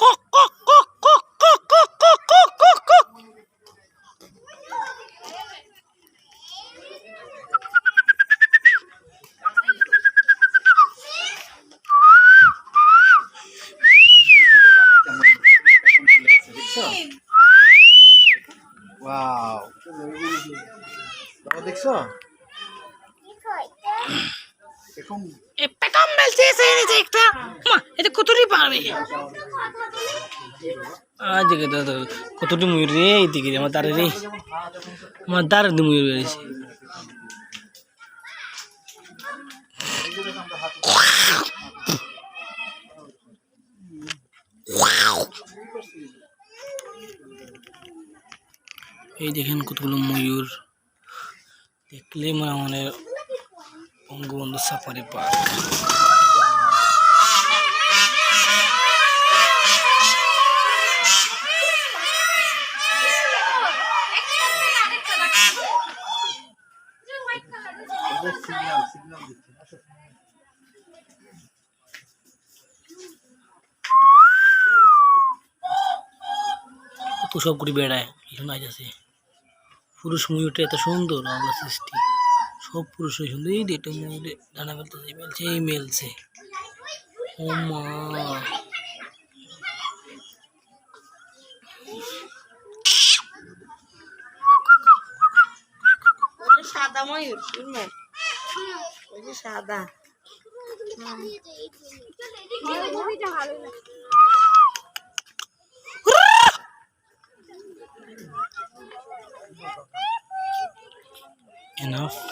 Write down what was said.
kok kok kok kok kok kok kok kok Wow. Dapat dikso. Ikong. Ip. পেটম বেলছে এসে এনেছে একটা। মা এটা কতটি পারবে আজ দেখে দাদা কতটি ময়ূর রে এইদিকে আমার দাঁড়ে রে। আমার দাঁড়ে দি ময়ূর বেরিয়েছে এই দেখেন কতগুলো ময়ূর। দেখলে মনে মানে বঙ্গবন্ধু সাফারি পার্ক। কত সব করে বেড়ায় নাই আছে পুরুষ ময়ূরটা এত সুন্দর আল্লাহ সৃষ্টি। সব পুরুষ সুন্দর এই এটা ময়ূরে ডানা ফেলতেছে মেলছে এই মেলছে। ও মা। ওটা সাদা ময়ূর শুনবেন ওই যে সাদা। এনাফ